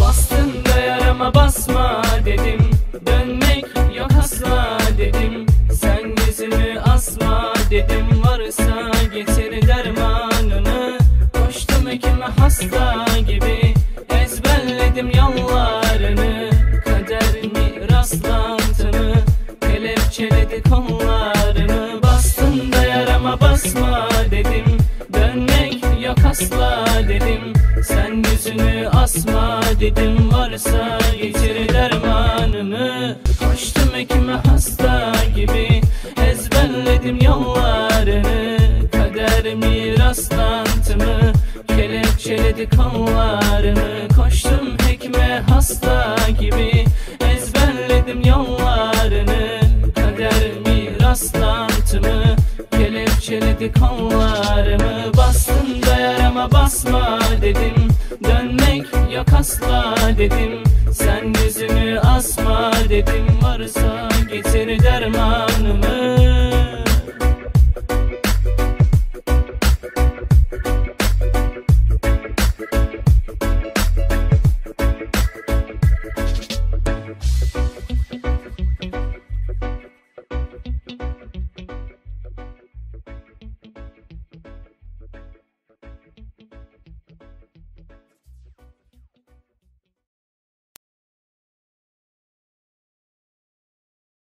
Bastın da yarama basma dedim. Dönmek yok asla dedim. Sen yüzünü asma dedim. Varsa getir dermanını. Koştum hekime hasta gibi. Ezberledim yollarını Kelepçeledi kollarını. Bastın da yarama basma dedim. Dönmek yok asla dedim. Sen yüzünü asma dedim. Varsa getir dermanını. Koştum hekime hasta gibi. Ezberledim yollarını. Kader mi rastlantımı Kelepçeledi kollarını. Koştum hekime hasta gibi. Ezberledim yollarını rastlantımı Kelepçeledi kollarımı. Bastın da yarama basma dedim. Dönmek yok asla dedim. Sen yüzünü asma dedim. Varsa getir dermanımı